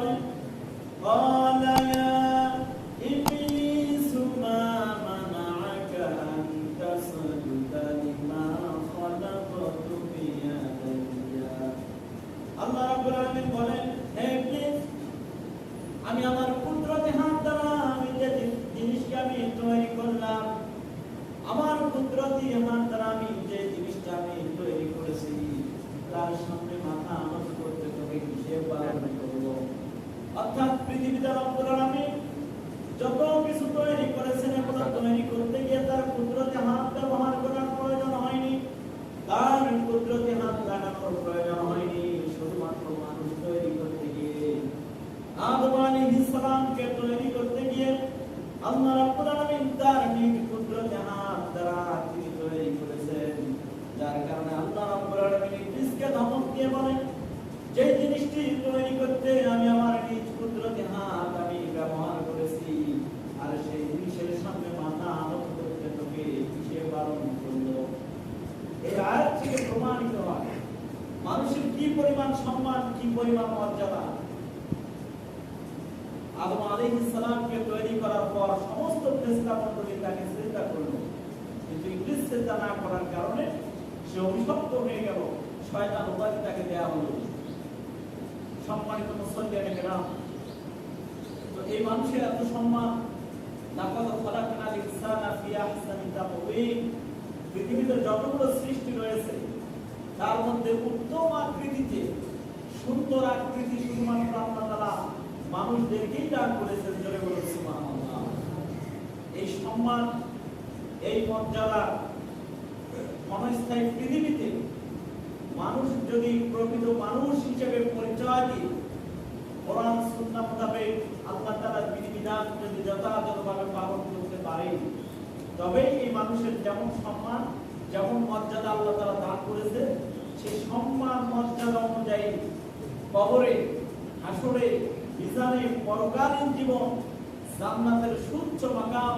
বলেন পৃথিবীতে রব্বুল আলামিন যত কিছু তৈরি করেছেন এগুলো তৈরি করতে তার কুদরতে হাত ব্যবহার করার প্রয়োজন হয়নি তার কুদরতে হাত লাগানোর প্রয়োজন হয়নি শুধুমাত্র মানুষ তৈরি করতে গিয়ে আদম আলাইহিস সালামকে তৈরি করতে গিয়ে আল্লাহ রাব্বুল আলামিন তার নিজ কুদরতে হাত দ্বারা তিনি তৈরি করেছেন যার কারণে আল্লাহ রাব্বুল আলামিন ইবলিসকে ধমক দিয়ে বলেন যে জিনিসটি তৈরি করতে আমি আমার নিজ কুদরতে হাত আমি ব্যবহার করেছি আর সেই জিনিসের সামনে মাথা আনত করতে তোকে কিসে বারণ করল এই আয়াত থেকে প্রমাণিত হয় মানুষের কি পরিমাণ সম্মান কি পরিমাণ মর্যাদা। আদম আলাইহিস সালামকে তৈরি করার পর সমস্ত ফেরেশতা মণ্ডলী তাকে সিজদা করল। কিন্তু ইবলিস সিজদা না করার কারণে সে অভিশপ্ত হয়ে গেল। শয়তান উপাধি তাকে দেয়া হলো। সম্মানিত মুসল্লিয়ানে কেরাম তো এই মানুষের এত সম্মান, লাকাদ পৃথিবীতে যতগুলো সৃষ্টি রয়েছে, তার মধ্যে উত্তম আকৃতিতে সুন্দর আকৃতি শুধুমাত্র আল্লাহ তাআলা মানুষদেরকেই দান করেছেন জোরে সুবহানাল্লাহ। এই সম্মান, এই মর্যাদা ক্ষণস্থায়ী পৃথিবীতে মানুষ যদি প্রকৃত মানুষ হিসেবে পরিচয় দিয়ে কোরআন, সুন্নাহ মোতাবেক আল্লাহ তাআলার বিধিবিধান যদি যথাযথভাবে পালন করতে পারে তবেই এই মানুষের যেমন সম্মান, যেমন মর্যাদা আল্লাহ তাআলা দান করেছে সেই সম্মান মর্যাদা অনুযায়ী কবরে, হাসরে, মিজানে পরকালীন জীবন, জান্নাতের সুচ্চ মাকাম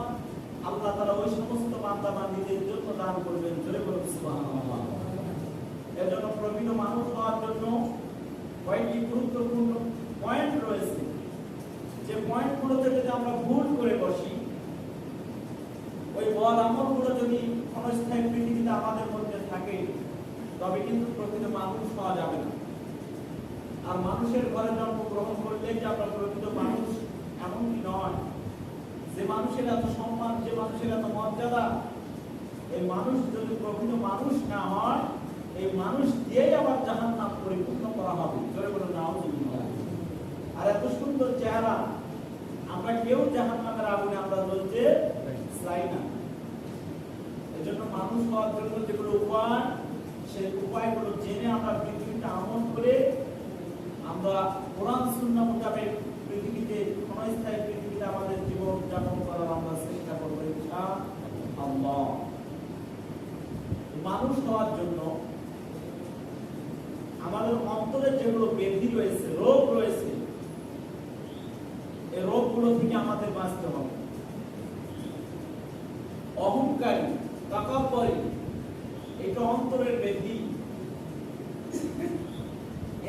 আল্লাহ তাআলা ওই সমস্ত বান্দা বান্দীদের জন্য দান করবেন। জোরে বলুন, সুবহানাল্লাহ। এর জন্য প্রকৃত মানুষ হওয়ার জন্য কয়েকটি গুরুত্বপূর্ণ পয়েন্ট রয়েছে। যে পয়েন্টগুলোতে যদি আমরা ভুল করে বসি, ওই বল আমলগুলো যদি ক্ষণস্থায়ী পৃথিবীতে আমাদের মধ্যে থাকে, তবে কিন্তু প্রকৃত মানুষ হওয়া যাবে না। আর মানুষের ঘরে জন্মগ্রহণ করলে যে আমরা প্রকৃত মানুষ, এমনটি নয়। যে মানুষের এত সম্মান, যে মানুষের এত মর্যাদা এই মানুষ যদি প্রকৃত মানুষ না হয়, এই মানুষ দিয়েই আবার জাহান নাম পরিপূর্ণ করা হবে। জোরে বলে নাও আর এত সুন্দর চেহারা, আমরা কেউ জাহান নামের আগুনে আমরা জ্বলতে চাই না। এজন্য মানুষ হওয়ার জন্য যেগুলো উপায়, সেই উপায়গুলো জেনে আমরা পৃথিবীতে আমল করে আমরা কোরআন সুন্নাহ মোতাবেক পৃথিবীতে ক্ষণস্থায়ী পৃথিবীতে আমাদের জীবন যাপন করার আমরা চেষ্টা করব ইনশাআল্লাহ। মানুষ হওয়ার জন্য আমাদের অন্তরে যেগুলো ব্যাধি রয়েছে, রোগ রয়েছে, এই রোগগুলো থেকে আমাদের বাঁচতে হবে। অহংকারী, তাকাব্বরী, এটা অন্তরের ব্যাধি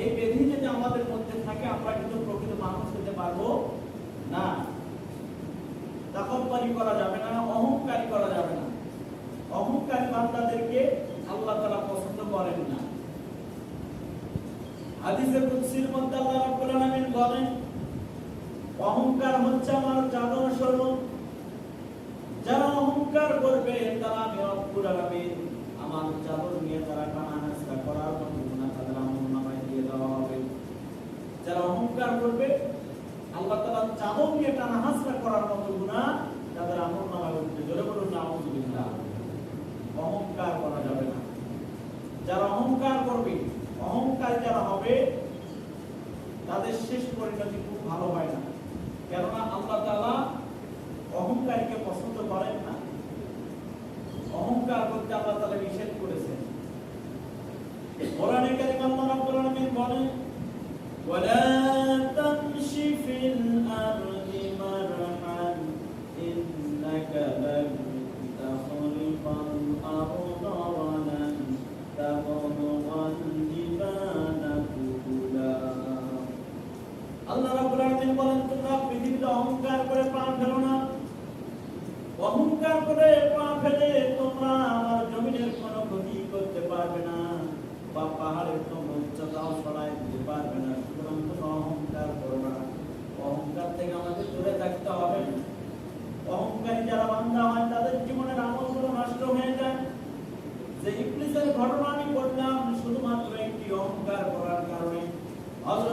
এই ব্যাধি যদি আমাদের মধ্যে থাকে, আমরা কিন্তু প্রকৃত মানুষ হতে পারব না। তাকাব্বরী করা যাবে না, অহংকারী করা যাবে না। অহংকারী বান্দাদেরকে আল্লাহ তাআলা পছন্দ করেন না। হাদিসে কুদসির মধ্যে আল্লাহ রাব্বুল আলামিন বলেন, অহংকার হচ্ছে আমার চাদর স্বরূপ যারা অহংকার করবে, তারা আমি রব্বুল আলামিন আমার চাদর নিয়ে তারা কানা নাস্তা করার মতো গুনাহ তাদের আমল নামায় দিয়ে দেওয়া হবে অহংকার করবে। আল্লাহ তাআলা চাদর নিয়ে টানা হাসরা করার মতো গুনাহ তাদের আমল নামায় উঠবে জোরে বলুন নাউযুবিল্লাহ অহংকার করা যাবে না। যারা অহংকার করবে, অহংকার যারা হবে, তাদের শেষ পরিণতি খুব ভালো হয় না। কেননা আল্লাহ তাআলা অহংকারীকে পছন্দ করেন না অহংকার করতে আল্লাহ তাআলা নিষেধ করেছেন কোরআনে কারীম আল্লাহ রাব্বুল আলামিন বলেন ওয়ালা তামশি ফিল আরদি মারহান ইন্নাকা লান তাখলিকাল আরদা ওয়ালান তাবলুগাল জিবালা তুলা আল্লাহ রাব্বুল আলামিন বলেন তোমরা পৃথিবীতে অহংকার করে পা ফেলো না অহংকার করে পা ফেলে তোমরা আমার জমিনের কোনো ক্ষতি করতে পারবে না বা পাহাড়ের কোনো উচ্চতাও সরাই দিতে পারবে না সুতরাং তোমরা অহংকার করো না অহংকার থেকে আমাদের দূরে থাকতে হবে অহংকারী যারা বান্দা হয় তাদের জীবনের আমলগুলো নষ্ট হয়ে যায় যে ইবলিসের ঘটনা আমি বললাম শুধুমাত্র একটি অহংকার করার কারণে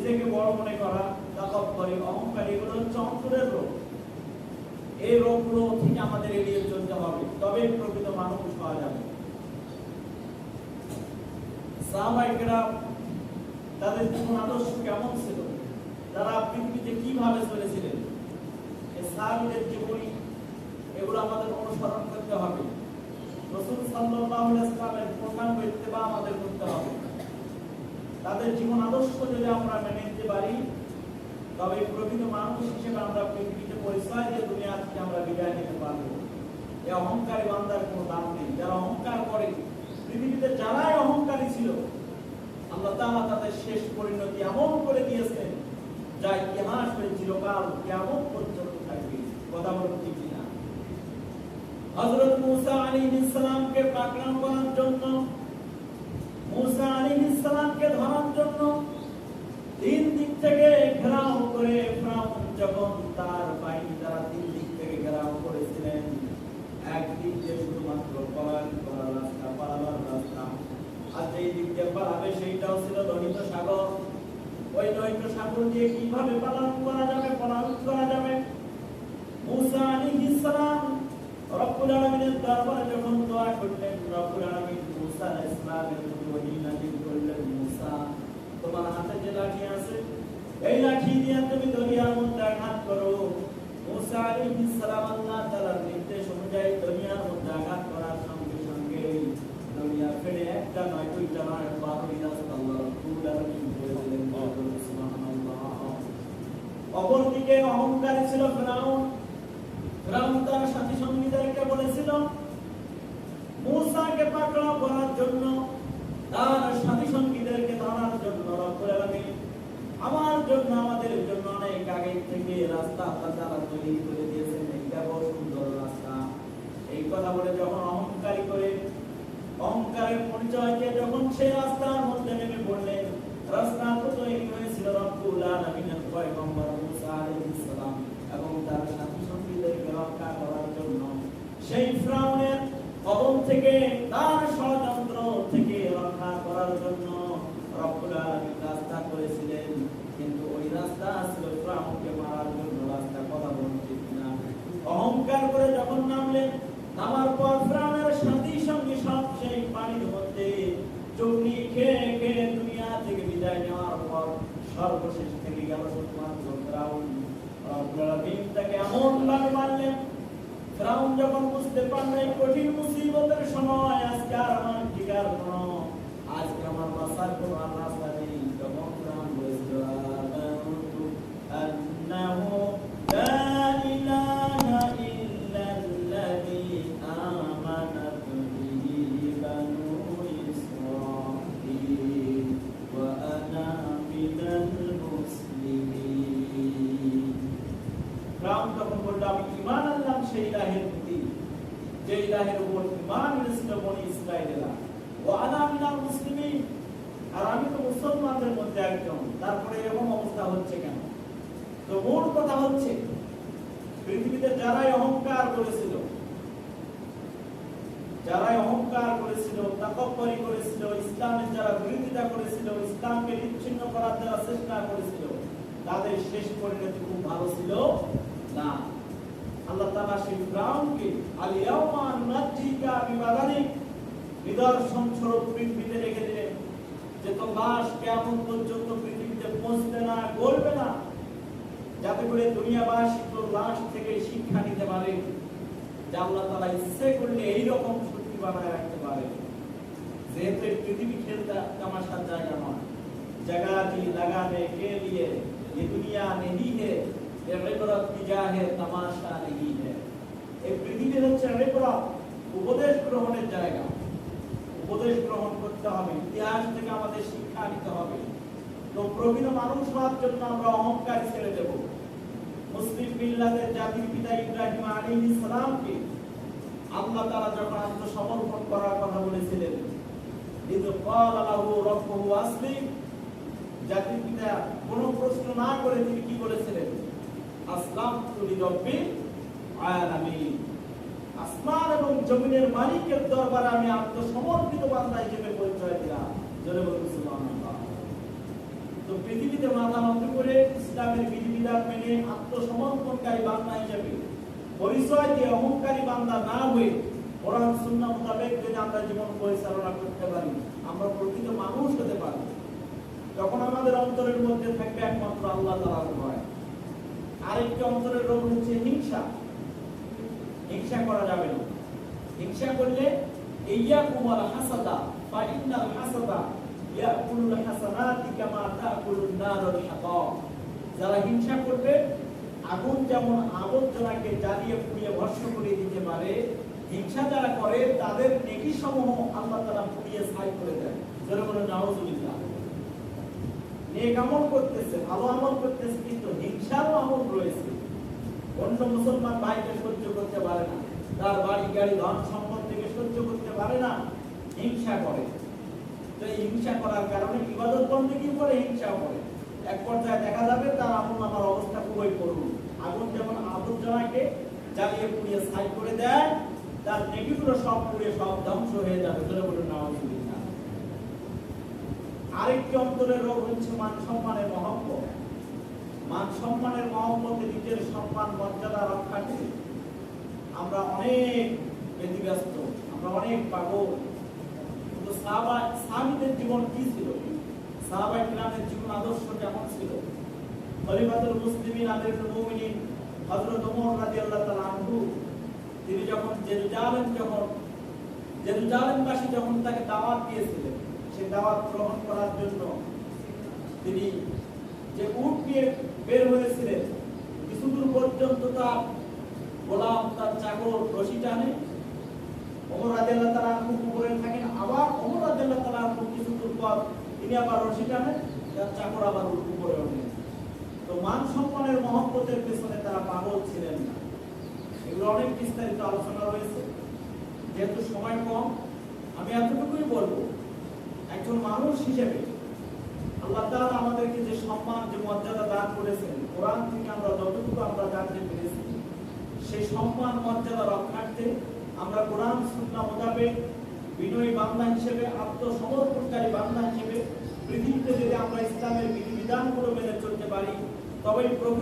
নিজেকে বড় মনে করা তাকব্বরি অহংকারী এগুলো হচ্ছে অন্তরের রোগ। এই রোগগুলো থেকে আমাদের এড়িয়ে চলতে হবে। তবে প্রকৃত মানুষ হওয়া যাবে। তাদের জীবন আদর্শ কেমন ছিল? তারা পৃথিবীতে কীভাবে চলেছিলেন? এই সাহাবিদের জীবনী এগুলো আমাদের অনুসরণ করতে হবে। রসুল আলাইহি ইসলামের পূর্ণাঙ্গ ইত্তেবা আমাদের করতে হবে। তাদের জীবন আদর্শ যদি আমরা মেনে নিতে পারি, তবে প্রকৃত মানুষ হিসেবে আমরা পৃথিবীতে পরিচয় দিয়ে দুনিয়া থেকে আমরা বিদায় নিতে পারব। এই অহংকারী বান্দার কোনো দাম নেই। যারা অহংকার করে, পৃথিবীতে যারাই অহংকারী ছিল, আল্লাহ তাআলা তাদের শেষ পরিণতি এমন করে দিয়েছেন, যা ইতিহাস হয়ে চিরকাল কেমন পর্যন্ত থাকবে। কথা বলুন ঠিক কিনা? হযরত মুসা আলাইহিস সালামকে পাকড়াও করার জন্য মুসা আলাইহিস সালামকে ধরার জন্য তিন দিক থেকে ঘেরাও করে ফ্রাউন যখন তার বাহিনী দ্বারা তিন দিক থেকে ঘেরাও করেছিলেন, একদিক দিয়ে শুধুমাত্র পলায়ন করার রাস্তা, পালাবার রাস্তা। আর যেই দিক দিয়ে পালাবে সেইটাও ছিল দহিত সাগর। ওই দহিত সাগর দিয়ে কীভাবে পালন করা যাবে, পলায়ন করা যাবে? মুসা আলাইহিস সালাম রব্বুল আলামিনের দরবারে যখন দোয়া করলেন, রব্বুল আলামিন তোমার হাতে যে লাঠি আছে এই লাঠি দিয়ে তুমি দরিয়ার মধ্যে আঘাত করো মুসা আলাইহিস সালাম আল্লাহ তাআলার নির্দেশ অনুযায়ী দরিয়ার মধ্যে আঘাত করার সঙ্গে সঙ্গে দরিয়া ফেলে একটা নয় দুইটা নয় বারোই রাস্তা আল্লাহ রব্বুল আলামিন সুবহানাল্লাহ অপরদিকে অহংকারী ছিল ফেরাউন ফেরাউন তার সাথী সঙ্গীদেরকে বলেছিল পাকড়াও করার জন্য তার সাথী সঙ্গীদেরকে ধরার জন্য রব্বুল আলামিন আমার জন্য, আমাদের জন্য অনেক আগে থেকে রাস্তা আল্লাহ তৈরি করে দিয়েছেন এইটা বড় সুন্দর রাস্তা। এই কথা বলে যখন অহংকারী করে, অহংকারের পরিচয় যখন সেই রাস্তার মধ্যে নেমে পড়লেন, রাস্তা তো তৈরি হয়েছিল রব্বুল আলামিনের পয়গম্বর মুসা আলাইহিস সালাম এবং তার সাথী সঙ্গীদেরকে রক্ষা করার জন্য। সেই ফ্রাউনের কবল থেকে তার ষড়যন্ত্র থেকে রক্ষা করার জন্য রব্বুল আলামিন রাস্তা করেছিলেন কিন্তু ওই রাস্তা ছিল ফ্রাউনকে মারার জন্য রাস্তা কথা বলুন ঠিক না অহংকার করে যখন নামলেন নামার পর ফ্রাউনের সাথী সঙ্গে সব সেই পানির মধ্যে চুনি খেয়ে খেয়ে দুনিয়া থেকে বিদায় নেওয়ার পর সর্বশেষ থেকে গেল শুধুমাত্র ফ্রাউন রব্বুল আলামিন তাকে এমন ভাবে মারলেন ফ্রাউন যখন বুঝতে পারল এই কঠিন মুসিবতের সময় আজকে আর আমার টিকার কোনো আজকে আমার বাসার কোনো আর রাস্তা নেই। তখন ফ্রাউন বলেছিল আন্নাহু লা ইলাহা ইল্লাল্লাযী আমানাত বিহি বানু ইসরাঈল ওয়া আনা মিনাল মুসলিমিন। ফ্রাউন তখন বলল, আমি ঈমান সেই ইলাহের প্রতি, যে ইলাহের উপর ঈমান এনেছিল বনি ইসরায়েলেরা ও মিনাল মুসলিমিন। আর আমি তো মুসলমানদের মধ্যে একজন, তারপরে এরকম অবস্থা হচ্ছে কেন? তো মূল কথা হচ্ছে, পৃথিবীতে যারাই অহংকার করেছিল, যারাই অহংকার করেছিল, তাকব্বরি করেছিল, ইসলামের যারা বিরোধিতা করেছিল, ইসলামকে বিচ্ছিন্ন করার চেষ্টা করেছিল, তাদের শেষ পরিণতি খুব ভালো ছিল না। আল্লাহ তাআলা সেই ফিরাউনকে আলিয়াউমা নুনাজ্জিকা বিবাদানিক নিদর্শন স্বরূপ পৃথিবীতে রেখে দিলেন যে তো লাশ কেমন পর্যন্ত পৃথিবীতে পৌঁছবে না গলবে না যাতে করে দুনিয়াবাসী তো লাশ থেকে শিক্ষা নিতে পারে যে আল্লাহ তালা ইচ্ছে করলে এইরকম শক্তি বানায় রাখতে পারে যেহেতু এই পৃথিবী খেলতে তামাশার জায়গা নয় जगह जी लगाने के लिए ये दुनिया नहीं है এই পৃথিবী হচ্ছে উপদেশ গ্রহণের জায়গা। উপদেশ গ্রহণ করতে হবে। ইতিহাস থেকে আমাদের শিক্ষা নিতে হবে। তো প্রবীণ মানুষ হওয়ার জন্য আমরা অহংকার ছেড়ে দেব। মুসলিম বিল্লাদের জাতির পিতা ইব্রাহিম আলী ইসলামকে আল্লাহ তারা যখন আত্মসমর্পণ করার কথা বলেছিলেন জাতির পিতা কোনো প্রশ্ন না করে তিনি কি বলেছিলেন? আসমান এবং জমিনের মালিকের দরবারে আমি আত্মসমর্পিত হিসেবে পরিচয় দিলাম। তো পৃথিবীতে মাথা নত করে ইসলামের বিধিবিধান মেনে আত্মসমর্পণকারী হিসেবে পরিচয় দিয়ে অহংকারী বান্দা না হয়ে কোরআন সুন্নাহ মোতাবেক যদি আমরা জীবন পরিচালনা করতে পারি, আমরা প্রকৃত মানুষ হতে পারি। তখন আমাদের অন্তরের মধ্যে থাকবে একমাত্র আল্লাহ তাআলার ভয় আরেকটি অন্তরের রোগ হচ্ছে হিংসা। হিংসা করা যাবে না। হিংসা করলে ইয়া কুমার হাসাদা বা ইন্নাল হাসাদা, ইয়াকুলুল হাসানাতি কামা তাকুলুন নারুল হাতাব যারা হিংসা করবে, আগুন যেমন আবর্জনাকে জ্বালিয়ে পুড়িয়ে ভস্ম করে দিতে পারে, হিংসা যারা করে, তাদের নেকি সমূহ আল্লাহ তাআলা পুড়িয়ে ছাই করে দেয় যারা বলে নাউজুবিল্লাহ। নেক আমল করতেছে, ভালো আমল করতেছে, কিন্তু হিংসারও আমল রয়েছে। অন্য মুসলমান ভাইকে সহ্য করতে পারে না, তার বাড়ি, গাড়ি, ধন সম্পদ থেকে সহ্য করতে পারে না, হিংসা করে। তো হিংসা করার কারণে ইবাদত বন্দী করে হিংসা করে। এক পর্যায়ে দেখা যাবে তার আমল আমার অবস্থা খুবই করুন আগুন যেমন আবর্জনাকে জ্বালিয়ে পুড়িয়ে করে দেয়, তার সব পুড়িয়ে সব ধ্বংস হয়ে যাবে। বলুন নাউজুবিল্লাহ আরেকটি অন্তরের রোগ হচ্ছে মান সম্মানের মহব্বত। মান সম্মানের মহব্বতে নিজের সম্মান, মর্যাদা রক্ষার্থে আমরা অনেক ব্যতিব্যস্ত, আমরা অনেক পাগল। কিন্তু সাহাবা জীবন কি ছিল? সাহাবা ইকরামের জীবন আদর্শ কেমন ছিল? খলিফাতুল মুসলিমিন আমিরুল মুমিনিন হযরত ওমর রাদিয়াল্লাহু তাআলা আনহু, তিনি যখন জেরুজালেম, যখন জেরুজালেমবাসী যখন তাকে দাওয়াত দিয়েছিলেন সেই দাওয়াত গ্রহণ করার জন্য তিনি যে উট নিয়ে বের হয়েছিলেন, কিছু দূর পর্যন্ত তার গোলাম, তার চাকর, রশি টানে। রাদিয়াল্লাহু তাআলা আনহু উপরে থাকেন আবার ওমর রাদিয়াল্লাহু তাআলা আনহু কিছু দূর পর তিনি আবার রশি টানেন তার চাকর আবার উপরে ওঠে তো মান সম্মানের মহব্বতের পেছনে তারা পাগল ছিলেন না। এগুলো অনেক বিস্তারিত আলোচনা রয়েছে। যেহেতু সময় কম, আমি এতটুকুই বলব একজন মানুষ হিসেবে আল্লাহ তাআলা আমাদেরকে যে সম্মান, যে মর্যাদা দান করেছেন, কোরআন থেকে আমরা যতটুকু আমরা জানতে পেরেছি, সেই সম্মান, মর্যাদা রক্ষার্থে আমরা কোরআন, সুন্নাহ মোতাবেক বিনয়ী বান্দা হিসেবে, আত্মসমর্পণকারী বান্দা হিসেবে পৃথিবীতে যদি আমরা ইসলামের বিধিবিধানগুলো মেনে চলতে পারি, তবেই প্রকৃত